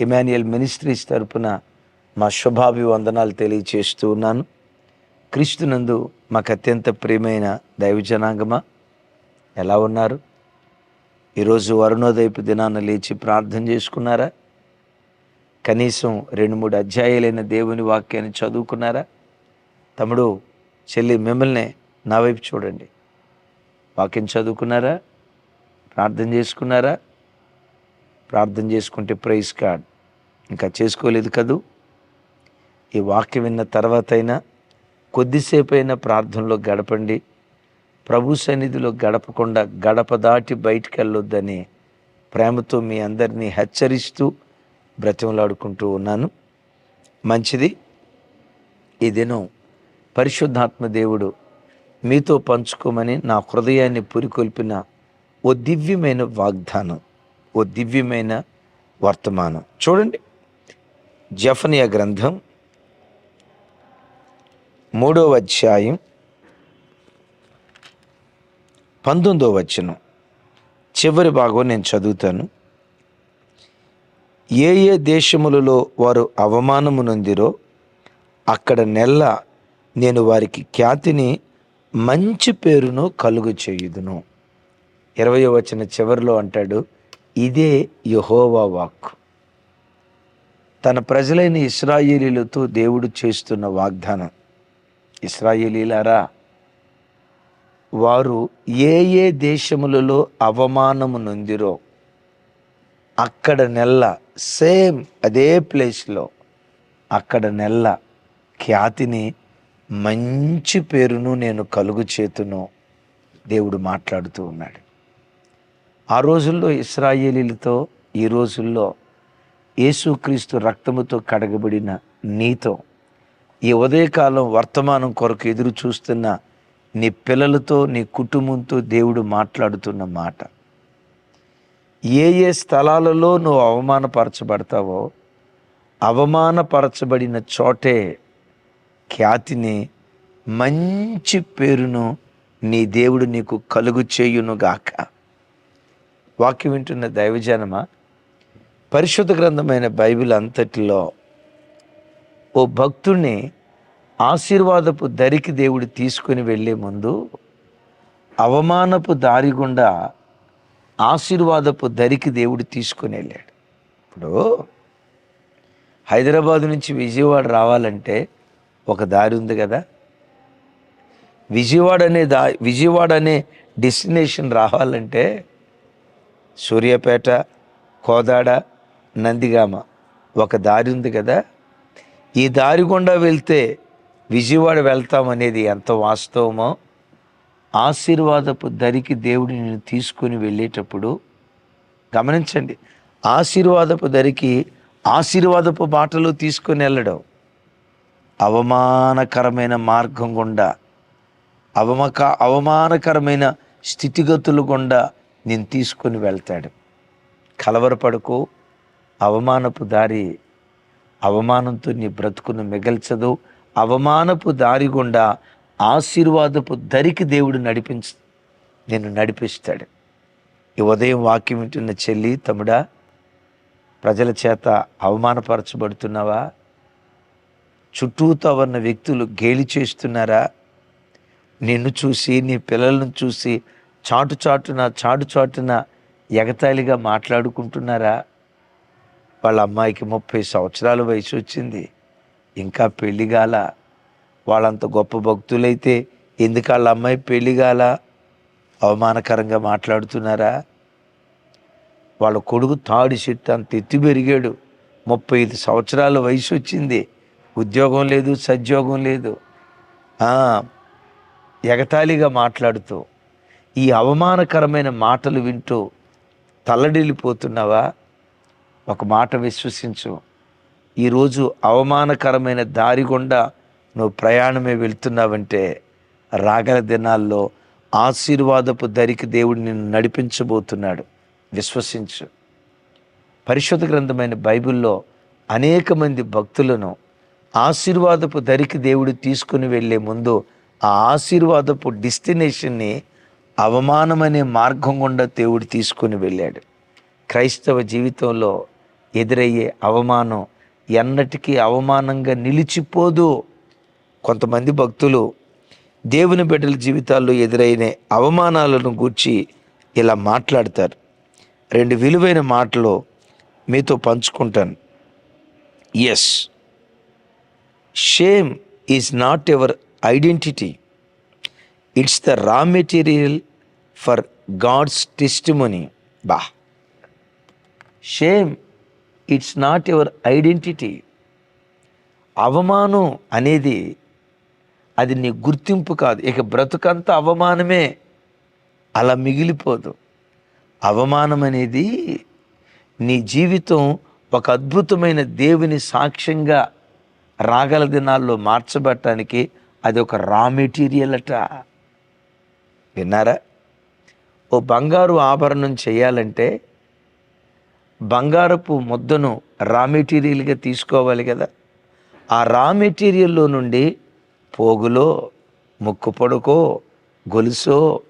Emmanuel ministries తరపున మా శుభాభివందనాలు తెలియచేస్తూ ఉన్నాను. క్రీస్తునందు మాకు అత్యంత ప్రియమైన దైవజనాంగమా ఎలా ఉన్నారు? ఈరోజు వరుణోదయపు దినాన లేచి ప్రార్థన చేసుకున్నారా? కనీసం రెండు మూడు అధ్యాయాలైన దేవుని వాక్యాన్ని చదువుకున్నారా? తమ్ముడు చెల్లి మిమ్మల్ని నా వైపు చూడండి. వాక్యం చదువుకున్నారా? ప్రార్థన చేసుకున్నారా? ప్రార్థన చేసుకుంటే ప్రైజ్ కార్డ్. ఇంకా చేసుకోలేదు కదూ? ఈ వాక్యం విన్న తర్వాత అయినా కొద్దిసేపు అయినా ప్రార్థనలో గడపండి. ప్రభు సన్నిధిలో గడపకుండా గడప దాటి బయటికి వెళ్ళొద్దని ప్రేమతో మీ అందరినీ హెచ్చరిస్తూ బ్రతిమలాడుకుంటూ ఉన్నాను. మంచిది. ఈ దినం పరిశుద్ధాత్మ దేవుడు మీతో పంచుకోమని నా హృదయాన్ని పురికొల్పిన ఓ దివ్యమైన వాగ్దానం ఓ దివ్యమైన వర్తమానం. చూడండి. జఫనియా గ్రంథం మూడవ అధ్యాయం పంతొమ్మిదో వచనం. చివరి భాగం నేను చదువుతాను. ఏ ఏ దేశములలో వారు అవమానము నొందిరో అక్కడ నెల్ల నేను వారికి ఖ్యాతిని మంచి పేరును కలుగు చేయుదును. ఇరవయో వచ్చిన చివరిలో అంటాడు ఇదే యహోవా వాక్కు. తన ప్రజలైన ఇస్రాయేలీలతో దేవుడు చేస్తున్న వాగ్దానం. ఇస్రాయేలీలారా వారు ఏ ఏ దేశములలో అవమానము నొందిరో అక్కడ నెల్ల సేమ్ అదే ప్లేస్లో అక్కడ నెల్ల ఖ్యాతిని మంచి పేరును నేను కలుగు చేతును దేవుడు మాట్లాడుతూ ఉన్నాడు. ఆ రోజుల్లో ఇస్రాయేలీలతో ఈ రోజుల్లో యేసుక్రీస్తు రక్తముతో కడగబడిన నీతో ఈ ఉదయకాలం వర్తమానం కొరకు ఎదురు చూస్తున్న నీ పిల్లలతో నీ కుటుంబంతో దేవుడు మాట్లాడుతున్న మాట. ఏ ఏ స్థలాలలో నువ్వు అవమానపరచబడతావో అవమానపరచబడిన చోటే ఖ్యాతిని మంచి పేరును నీ దేవుడు నీకు కలుగు చేయునుగాక. వాక్యం వింటున్న దైవజనమా పరిశుద్ధ గ్రంథమైన బైబిల్ అంతటిలో ఓ భక్తుడిని ఆశీర్వాదపు దరికి దేవుడు తీసుకుని వెళ్ళే ముందు అవమానపు దారి గుండా ఆశీర్వాదపు దరికి దేవుడు తీసుకుని వెళ్ళాడు. ఇప్పుడు హైదరాబాద్ నుంచి విజయవాడ రావాలంటే ఒక దారి ఉంది కదా. విజయవాడ అనే దా విజయవాడ అనే డెస్టినేషన్ రావాలంటే సూర్యాపేట కోదాడ నందిగామ. ఒక దారి ఉంది కదా? ఈ దారి గుండా వెళ్తే విజయవాడ వెళ్తామనేది ఎంత వాస్తవమో ఆశీర్వాదపు దరికి దేవుడు నేను తీసుకొని వెళ్ళేటప్పుడు గమనించండి. ఆశీర్వాదపు దరికి ఆశీర్వాదపు బాటలో తీసుకొని వెళ్ళడం అవమానకరమైన మార్గం గుండా అవమక అవమానకరమైన స్థితిగతులు గుండా నేను తీసుకొని వెళ్తాడు. కలవరపడకు అవమానపు దారి అవమానంతో నీ బ్రతుకును మిగల్చదు. అవమానపు దారి గుండా ఆశీర్వాదపు దరికి దేవుడు నడిపించ నేను నడిపిస్తాడు. ఈ ఉదయం వాక్యం వింటున్న చెల్లి తమ్ముడా ప్రజల చేత అవమానపరచబడుతున్నావా? చుట్టూతో ఉన్న వ్యక్తులు గేలి చేస్తున్నారా? నిన్ను చూసి నీ పిల్లలను చూసి చాటు చాటున చాటు చాటున ఎగతాళిగా మాట్లాడుకుంటున్నారా? వాళ్ళ అమ్మాయికి ముప్పై సంవత్సరాల వయసు వచ్చింది. ఇంకా పెళ్ళి గాల. వాళ్ళంత గొప్ప భక్తులైతే ఎందుకు వాళ్ళ అమ్మాయి పెళ్ళి గాల? అవమానకరంగా మాట్లాడుతున్నారా? వాళ్ళ కొడుకు తాడి చెట్టు అంత ఎత్తి పెరిగాడు. ముప్పై ఐదు సంవత్సరాల వయసు వచ్చింది. ఉద్యోగం లేదు సద్యోగం లేదు. ఎగతాళిగా మాట్లాడుతూ ఈ అవమానకరమైన మాటలు వింటూ తల్లడిల్లిపోతున్నావా? ఒక మాట విశ్వసించు. ఈరోజు అవమానకరమైన దారి గుండా నువ్వు ప్రయాణమే వెళ్తున్నావంటే రాగల దినాల్లో ఆశీర్వాదపు దరికి దేవుడు నిన్ను నడిపించబోతున్నాడు. విశ్వసించు. పరిశుద్ధ గ్రంథమైన బైబిల్లో అనేక మంది భక్తులను ఆశీర్వాదపు దరికి దేవుడు తీసుకుని వెళ్ళే ముందు ఆ ఆశీర్వాదపు డెస్టినేషన్ని అవమానమనే మార్గం గుండా దేవుడు తీసుకుని వెళ్ళాడు. క్రైస్తవ జీవితంలో ఎదురయ్యే అవమానం ఎన్నటికీ అవమానంగా నిలిచిపోదు. కొంతమంది భక్తులు దేవుని బిడ్డల జీవితాల్లో ఎదురైన అవమానాలను గూర్చి ఇలా మాట్లాడతారు. రెండు విలువైన మాటలు మీతో పంచుకుంటాను. Yes shame is not ever identity it's the raw material for God's testimony but shame it's not your identity. అవమానం అనేది అది నీ గుర్తింపు కాదు. ఇక బ్రతుకంతా అవమానమే. అలా మిగిలిపోదు. అవమానం అనేది నీ జీవితం ఒక అద్భుతమైన దేవుని సాక్ష్యంగా రాగల దినాల్లో మార్చబట్టడానికి అది ఒక రా మెటీరియల్ అట. విన్నారా? ఓ బంగారు ఆభరణం చేయాలంటే బంగారపు ముద్దను రా మెటీరియల్గా తీసుకోవాలి కదా. ఆ రా మెటీరియల్లో నుండి పోగులో ముక్కు పొడుకో గొలుసో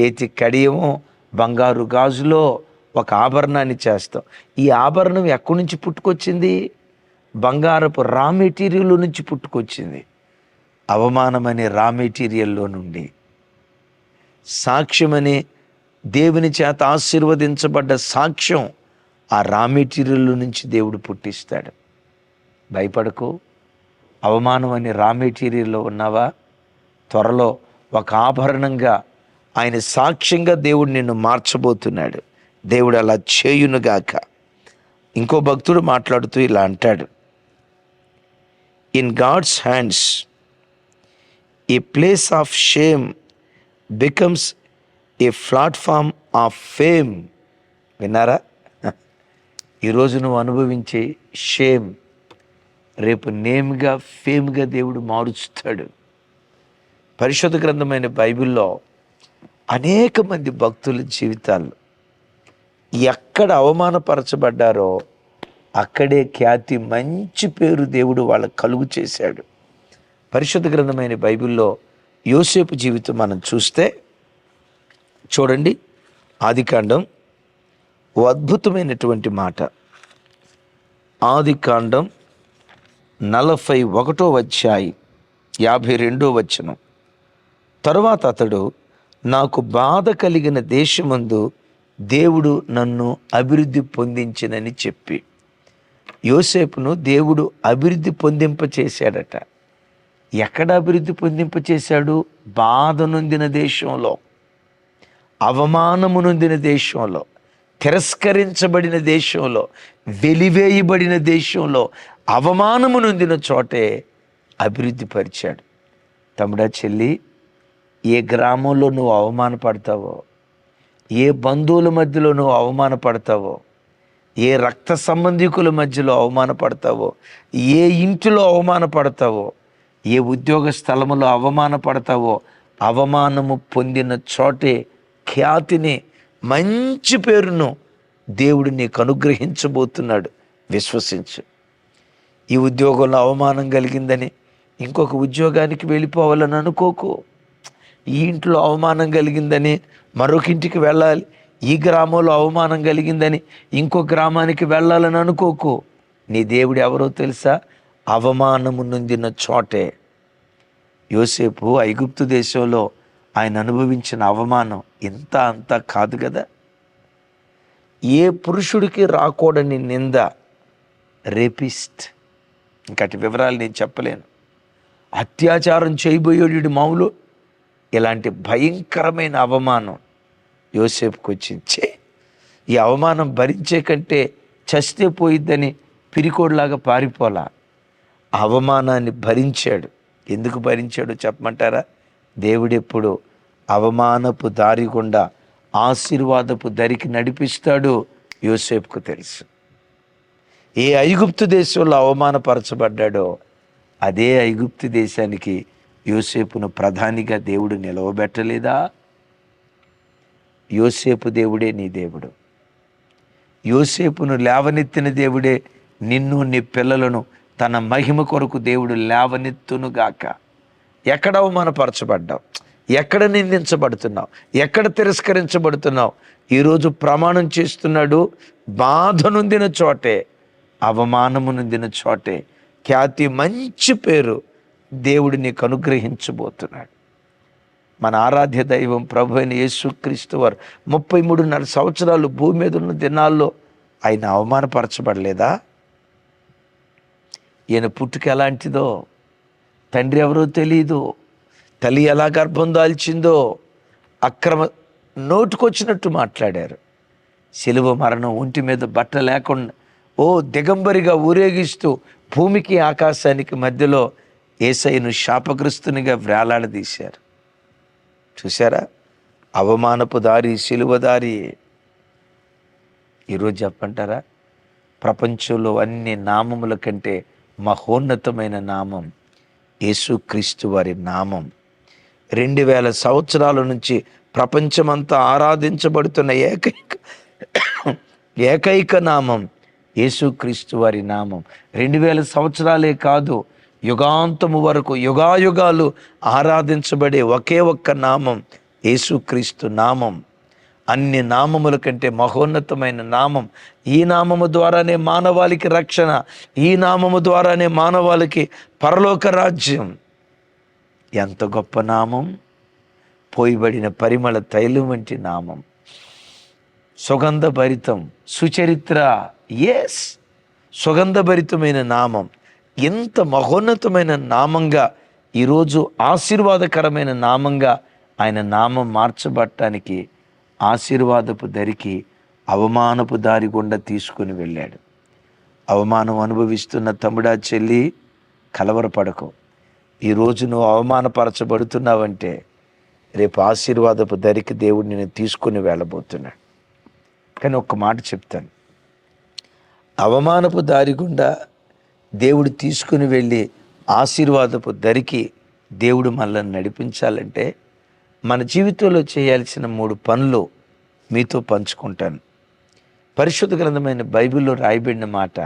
చేతి కడియమో బంగారు గాజులో ఒక ఆభరణాన్ని చేస్తాం. ఈ ఆభరణం ఎక్కడి నుంచి పుట్టుకొచ్చింది? బంగారపు రా మెటీరియల్ నుంచి పుట్టుకొచ్చింది. అవమానం అనే రా మెటీరియల్లో నుండి. సాక్ష్యం అనే దేవుని చేత ఆశీర్వదించబడ్డ సాక్ష్యం ఆ రా మెటీరియల్ నుంచి దేవుడు పుట్టిస్తాడు. భయపడకు. అవమానం అనే రా మెటీరియల్లో ఉన్నావా? త్వరలో ఒక ఆభరణంగా ఆయన సాక్ష్యంగా దేవుడు నిన్ను మార్చబోతున్నాడు. దేవుడు అలా చేయునుగాక. ఇంకో భక్తుడు మాట్లాడుతూ ఇలా అంటాడు. In God's hands a place of shame becomes a platform of fame విన్నారా? ఈరోజు నువ్వు అనుభవించే షేమ్ రేపు నేమ్గా ఫేమ్గా దేవుడు మారుస్తాడు. పరిశుద్ధ గ్రంథమైన బైబిల్లో అనేక మంది భక్తుల జీవితాలు ఎక్కడ అవమానపరచబడ్డారో అక్కడే ఖ్యాతి మంచి పేరు దేవుడు వాళ్ళకు కలుగు చేశాడు. పరిశుద్ధ గ్రంథమైన బైబిల్లో యోసేపు జీవితం మనం చూస్తే చూడండి ఆదికాండం ఓ అద్భుతమైనటువంటి మాట. ఆదికాండం నలభై ఒకటో వచ్చాయి యాభై రెండో వచనం. తరువాత అతడు నాకు బాధ కలిగిన దేశమందు దేవుడు నన్ను అభివృద్ధి పొందించినని చెప్పి. యోసేపును దేవుడు అభివృద్ధి పొందింప చేశాడట ఎక్కడ అభివృద్ధి పొందింప చేశాడు బాధ నొందిన దేశంలో అవమానము నొందిన దేశంలో. తిరస్కరించబడిన దేశంలో వెలివేయబడిన దేశంలో అవమానము నొందిన చోటే అభివృద్ధి పరిచాడు. తమ్ముడా చెల్లి ఏ గ్రామంలో నువ్వు అవమానపడతావో ఏ బంధువుల మధ్యలో నువ్వు అవమానపడతావో ఏ రక్త సంబంధికుల మధ్యలో అవమానపడతావో ఏ ఇంటిలో అవమానపడతావో ఏ ఉద్యోగ స్థలములో అవమానపడతావో అవమానము పొందిన చోటే ఖ్యాతిని మంచి పేరును దేవుడు నీకు అనుగ్రహించబోతున్నాడు. విశ్వసించు. ఈ ఉద్యోగంలో అవమానం కలిగిందని ఇంకొక ఉద్యోగానికి వెళ్ళిపోవాలని అనుకోకు. ఈ ఇంట్లో అవమానం కలిగిందని మరొక ఇంటికి వెళ్ళాలి. ఈ గ్రామంలో అవమానం కలిగిందని ఇంకో గ్రామానికి వెళ్ళాలని అనుకోకు. నీ దేవుడు ఎవరో తెలుసా? అవమానము నొందిన చోటే. యోసేపు ఐగుప్తు దేశంలో ఆయన అనుభవించిన అవమానం ఇంత అంత కాదు కదా. ఏ పురుషుడికి రాకూడని నింద? రేపిస్ట్. ఇంకటి వివరాలు నేను చెప్పలేను. అత్యాచారం చేయబోయేడు మామూలు ఇలాంటి భయంకరమైన అవమానం యోసేపుకి వచ్చించే ఈ అవమానం భరించే కంటే చస్తే పోయిద్దని పిరికోడ్లాగా పారిపోలా. అవమానాన్ని భరించాడు. ఎందుకు భరించాడో చెప్పమంటారా? దేవుడెప్పుడు అవమానపు దారి గుండా ఆశీర్వాదపు దరికి నడిపిస్తాడు యోసేపుకు తెలుసు. ఏ ఐగుప్తు దేశంలో అవమానపరచబడ్డాడో అదే ఐగుప్తు దేశానికి యోసేపును ప్రధానిగా దేవుడు నిలవబెట్టలేదా? యోసేపు దేవుడే నీ దేవుడు. యోసేపును లేవనెత్తిన దేవుడే నిన్ను నీ పిల్లలను తన మహిమ కొరకు దేవుడు లేవనెత్తునుగాక. ఎక్కడ అవమానపరచబడ్డావు? ఎక్కడ నిందించబడుతున్నావు? ఎక్కడ తిరస్కరించబడుతున్నావు? ఈరోజు ప్రమాణం చేస్తున్నాడు బాధ నొందిన చోటే అవమానము నొందిన చోటే. ఖ్యాతి మంచి పేరు దేవుడు నీకు అనుగ్రహించబోతున్నాడు. మన ఆరాధ్య దైవం ప్రభు అయిన యేసుక్రీస్తు వారు ముప్పై మూడున్నర సంవత్సరాలు భూమి మీద ఉన్న దినాల్లో ఆయన అవమానపరచబడలేదా? ఈయన పుట్టుక ఎలాంటిదో? తండ్రి ఎవరో తెలియదు తల్లి ఎలా గర్భం దాల్చిందో అక్రమ నోటుకొచ్చినట్టు మాట్లాడారు. శిలువ మరణం ఒంటి మీద బట్ట లేకుండా ఓ దిగంబరిగా ఊరేగిస్తూ భూమికి ఆకాశానికి మధ్యలో ఏసైను శాపగ్రస్తునిగా వేలాడదీశారు చూసారా అవమానపు దారి శిలువ దారి. ఈరోజు చెప్పంటారా? ప్రపంచంలో అన్ని నామముల కంటే మహోన్నతమైన నామం యేసుక్రీస్తు వారి నామం. రెండు వేల సంవత్సరాల నుంచి ప్రపంచమంతా ఆరాధించబడుతున్న ఏకైక ఏకైక నామం యేసుక్రీస్తు వారి నామం. రెండు వేల సంవత్సరాలే కాదు యుగాంతము వరకు యుగాయుగాలు ఆరాధించబడే ఒకే ఒక్క నామం యేసుక్రీస్తు నామం. అన్ని నామముల కంటే మహోన్నతమైన నామం ఈ నామము ద్వారానే మానవాళికి రక్షణ ఈ నామము ద్వారానే మానవాళికి పరలోక రాజ్యం. ఎంత గొప్ప నామం! పోయిబడిన పరిమళ తైలం వంటి నామం. సుగంధభరితం సుచరిత్ర ఎస్ సుగంధభరితమైన నామం. ఎంత మహోన్నతమైన నామంగా ఈరోజు ఆశీర్వాదకరమైన నామంగా ఆయన నామం మార్చబట్టడానికి ఆశీర్వాదపు దరికి అవమానపు దారి గుండా తీసుకుని వెళ్ళాడు. అవమానం అనుభవిస్తున్న తమ్ముడా చెల్లి కలవరపడకు. ఈరోజు నువ్వు అవమానపరచబడుతున్నావంటే రేపు ఆశీర్వాదపు దరికి దేవుడు నేను తీసుకుని వెళ్ళబోతున్నాడు. కానీ ఒక్క మాట చెప్తాను. అవమానపు దారి గుండా దేవుడు తీసుకుని వెళ్ళి ఆశీర్వాదపు దరికి దేవుడు మనల్ని నడిపించాలంటే మన జీవితంలో చేయాల్సిన మూడు పనులు మీతో పంచుకుంటాను. పరిశుద్ధ గ్రంథమైన బైబిల్లో రాయబడిన మాట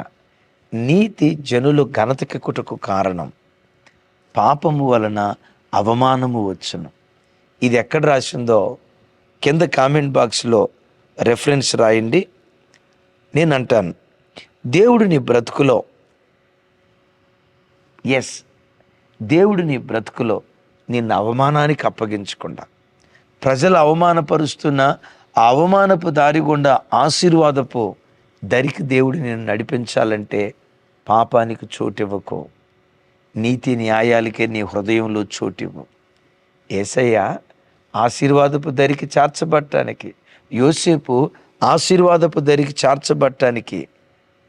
నీతి జనులు ఘనతకెక్కుటకు కారణం. పాపము వలన అవమానము వచ్చును. ఇది ఎక్కడ రాసిందో కింద కామెంట్ బాక్స్లో రెఫరెన్స్ రాయండి. నేను అంటాను దేవుడు నీ బ్రతుకులో ఎస్ దేవుడు నీ బ్రతుకులో నిన్ను అవమానానికి అప్పగించకుండా ప్రజలు అవమానపరుస్తున్న ఆ అవమానపు దారి గుండా ఆశీర్వాదపు దరికి దేవుడు నిన్ను నడిపించాలంటే పాపానికి చోటివ్వకు. నీతి న్యాయాలకే నీ హృదయంలో చోటివ్వు. ఏసయ్య ఆశీర్వాదపు దరికి చేర్చబట్టానికి యోసేపు ఆశీర్వాదపు దరికి చేర్చబట్టానికి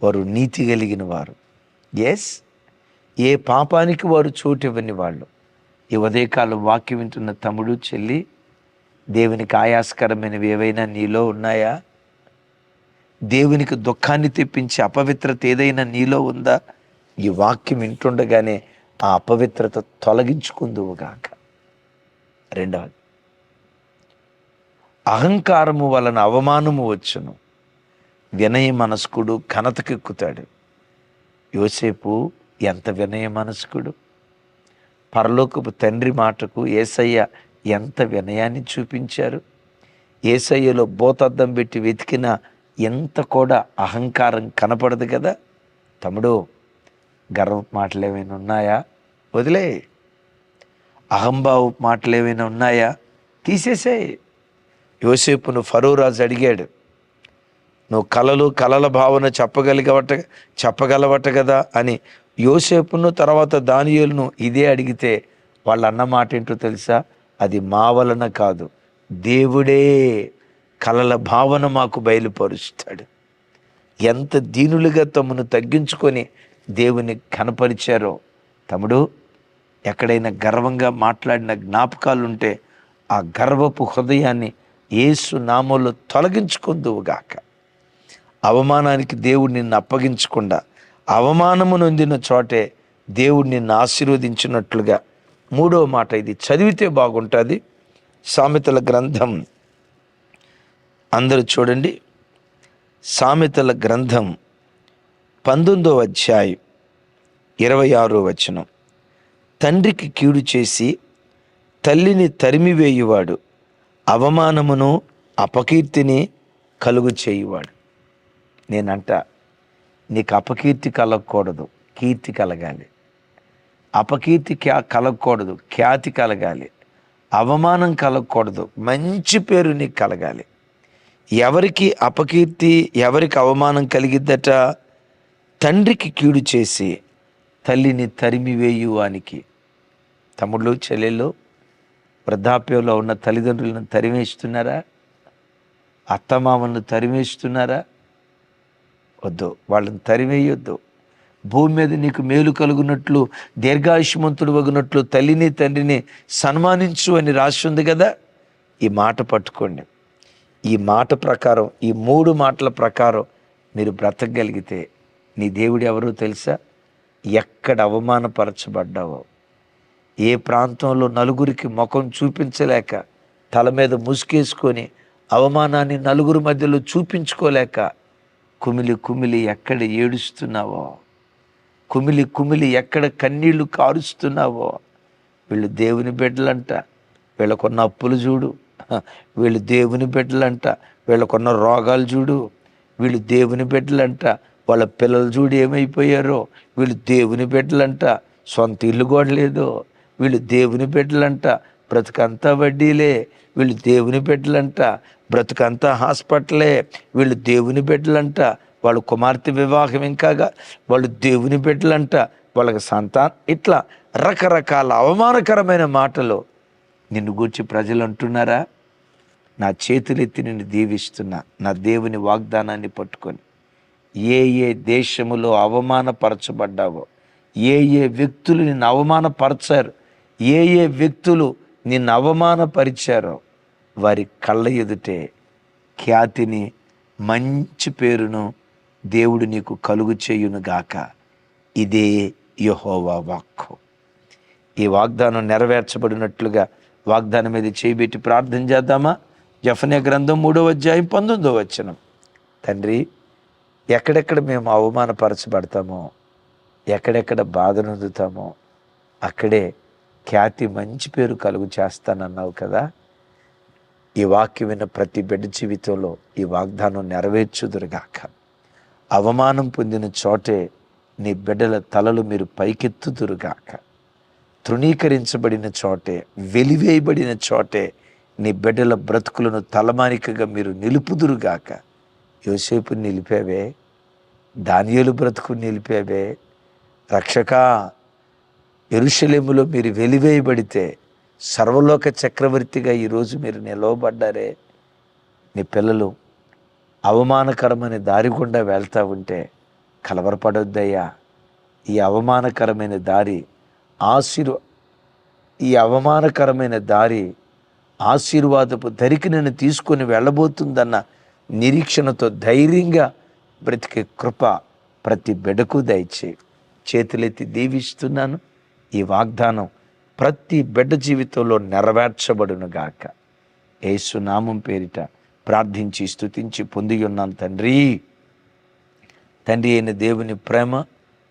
వారు నీతి కలిగిన వారు. ఎస్ ఏ పాపానికి వారు చోటివ్వని వాళ్ళు. ఈ ఉదయకాలం వాక్యం వింటున్న తమ్ముడు చెల్లి దేవునికి ఆయాస్కరమైనవి ఏవైనా నీలో ఉన్నాయా? దేవునికి దుఃఖాన్ని తెప్పించే అపవిత్రత ఏదైనా నీలో ఉందా? ఈ వాక్యం వింటుండగానే ఆ అపవిత్రత తొలగించుకుందువుగాక రెండవది అహంకారము వలన అవమానము వచ్చును. వినయ మనస్కుడు ఘనతకెక్కుతాడు. యోసేపు ఎంత వినయ మనస్కుడు? పరలోకపు తండ్రి మాటకు ఏసయ్య ఎంత వినయాన్ని చూపించారు? ఏసయ్యలో బోతద్దం పెట్టి వెతికిన ఎంత కూడా అహంకారం కనపడదు కదా? తమ్ముడు గర్వ మాటలు ఏమైనా ఉన్నాయా? వదిలే. అహంభావు మాటలు ఏమైనా ఉన్నాయా? తీసేసే యోసేపును ఫరోరాజు అడిగాడు నువ్వు కలలు కలల భావన చెప్పగలిగవట చెప్పగలవట కదా? అని యోసేపును తర్వాత దానియులను ఇదే అడిగితే వాళ్ళు అన్నమాట ఏంటో తెలుసా? అది మా వలన కాదు. దేవుడే కలల భావన మాకు బయలుపరుస్తాడు. ఎంత దీనులుగా తమను తగ్గించుకొని దేవుని కనపరిచారో. తమ్ముడు ఎక్కడైనా గర్వంగా మాట్లాడిన జ్ఞాపకాలుంటే ఆ గర్వపు హృదయాన్ని ఏసు నామంలో తొలగించుకుందువుగాక. అవమానానికి దేవుడు నిన్ను అప్పగించకుండా అవమానము నొందిన చోటే దేవుడు నిన్ను ఆశీర్వదించినట్లుగా. మూడో మాట ఇది చదివితే బాగుంటుంది. సామెతల గ్రంథం. అందరూ చూడండి. సామెతల గ్రంథం పంతొమ్మిదో అధ్యాయం ఇరవై ఆరో వచనం. తండ్రికి కీడు చేసి తల్లిని తరిమివేయువాడు అవమానమును అపకీర్తిని కలుగు చేయువాడు నేనంట నీకు అపకీర్తి కలగకూడదు. కీర్తి కలగాలి. అపకీర్తి క్యా కలగకూడదు. ఖ్యాతి కలగాలి. అవమానం కలగకూడదు. మంచి పేరు నీకు కలగాలి. ఎవరికి అపకీర్తి ఎవరికి అవమానం కలిగిద్దట? తండ్రికి కీడు చేసి తల్లిని తరిమివేయువానికి. తమ్ముళ్ళు చెల్లెళ్ళు వృద్ధాప్యంలో ఉన్న తల్లిదండ్రులను తరిమేస్తున్నారా? అత్తమామలను తరిమేస్తున్నారా? వద్దు వాళ్ళని తరివేయొద్దు. భూమి మీద నీకు మేలు కలుగునట్లు దీర్ఘాయుష్మంతుడు వగినట్లు తల్లిని తండ్రిని సన్మానించు అని రాసి ఉంది కదా ఈ మాట పట్టుకోండి. ఈ మాట ప్రకారం ఈ మూడు మాటల ప్రకారం మీరు బ్రతకగలిగితే నీ దేవుడు ఎవరో తెలుసా? ఎక్కడ అవమానపరచబడ్డావో. ఏ ప్రాంతంలో నలుగురికి ముఖం చూపించలేక తల మీద ముసుకేసుకొని అవమానాన్ని నలుగురు మధ్యలో చూపించుకోలేక కుమిలి కుమిలి ఎక్కడ ఏడుస్తున్నావో? కుమిలి కుమిలి ఎక్కడ కన్నీళ్ళు కారుస్తున్నావో? వీళ్ళు దేవుని బిడ్డలంట. వీళ్ళకున్న అప్పులు చూడు. వీళ్ళు దేవుని బిడ్డలంట. వీళ్ళకున్న రోగాలు చూడు. వీళ్ళు దేవుని బిడ్డలంట. వాళ్ళ పిల్లలు చూడు ఏమైపోయారో. వీళ్ళు దేవుని బిడ్డలంట. సొంత ఇల్లు కూడా లేదు. వీళ్ళు దేవుని బిడ్డలంట. బ్రతుకంతా వడ్డీలే వీళ్ళు దేవుని బిడ్డలంట. బ్రతుకంతా హాస్పిటలే వీళ్ళు దేవుని బిడ్డలంట. వాళ్ళ కుమార్తె వివాహం ఇంకాగా వాళ్ళు దేవుని బిడ్డలంట. వాళ్ళకి సంతానం ఇట్లా రకరకాల అవమానకరమైన మాటలు. నిన్ను గూర్చి ప్రజలు అంటున్నారా? నా చేతులెత్తి నిన్ను దీవిస్తున్నా. నా దేవుని వాగ్దానాన్ని పట్టుకొని. ఏ ఏ దేశములో అవమానపరచబడ్డావో ఏ ఏ వ్యక్తులు నిన్ను అవమానపరచారు ఏ ఏ వ్యక్తులు నిన్ను అవమానపరిచారో వారి కళ్ళ ఎదుటే ఖ్యాతిని మంచి పేరును దేవుడు నీకు కలుగు చేయును గాక. ఇదే యహోవా వాక్కు. ఈ వాగ్దానం నెరవేర్చబడినట్లుగా వాగ్దానం మీద చేయబెట్టి ప్రార్థన చేద్దామా? జఫనే గ్రంథం మూడవ అధ్యాయం పంతొమ్మిదో వచ్చిన తండ్రి ఎక్కడెక్కడ మేము అవమానపరచబడతామో ఎక్కడెక్కడ బాధ నొందుతామో అక్కడే ఖ్యాతి మంచి పేరు కలుగు చేస్తానన్నావు కదా? ఈ వాక్యం విన్న ప్రతి బిడ్డ జీవితంలో ఈ వాగ్దానం నెరవేర్చుదురుగాక. అవమానం పొందిన చోటే నీ బిడ్డల తలలు మీరు పైకెత్తుదురుగాక. తృణీకరించబడిన చోటే వెలివేయబడిన చోటే నీ బిడ్డల బ్రతుకులను తలమానికగా మీరు నిలుపుదురుగాక. యోసేపు నిలిపావే దానియలు బ్రతుకు నిలిపావే రక్షక ఎరుషలేములో మీరు వెలివేయబడితే సర్వలోక చక్రవర్తిగా ఈరోజు మీరు నిలవబడ్డారే. నీ పిల్లలు అవమానకరమైన దారి గుండా వెళ్తూ ఉంటే కలవరపడొద్దయ్యా. ఈ అవమానకరమైన దారి ఆశీర్వ ఈ అవమానకరమైన దారి ఆశీర్వాదపు ధరికి నేను తీసుకొని వెళ్ళబోతుందన్న నిరీక్షణతో ధైర్యంగా బ్రతికే కృప ప్రతి బిడకు దయచే చేతులెత్తి దీవిస్తున్నాను. ఈ వాగ్దానం ప్రతి బిడ్డ జీవితంలో నెరవేర్చబడును గాక యేసు నామం పేరిట ప్రార్థించి స్తుతించి పొంది ఉన్నాను తండ్రి. తండ్రి అయిన దేవుని ప్రేమ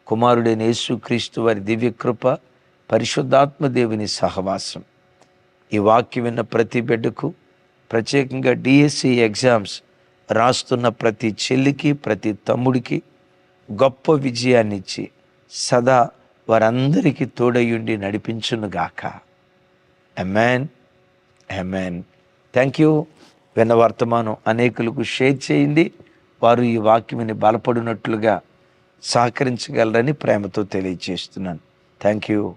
కుమారుడైన యేసుక్రీస్తు వారి దివ్య కృప పరిశుద్ధాత్మ దేవుని సహవాసం. ఈ వాక్యం విన్న ప్రతి బిడ్డకు ప్రత్యేకంగా డిఎస్సి ఎగ్జామ్స్ రాస్తున్న ప్రతి చెల్లికి ప్రతి తమ్ముడికి గొప్ప విజయాన్నిచ్చి సదా వారందరికీ తోడయుండి నడిపించునుగాక అమెన్ అమెన్ థ్యాంక్ యూ విన్న వర్తమానం అనేకులకు షేర్ చేయండి. వారు ఈ వాక్యముని బలపడినట్లుగా సహకరించగలరని ప్రేమతో తెలియజేస్తున్నాను. Thank you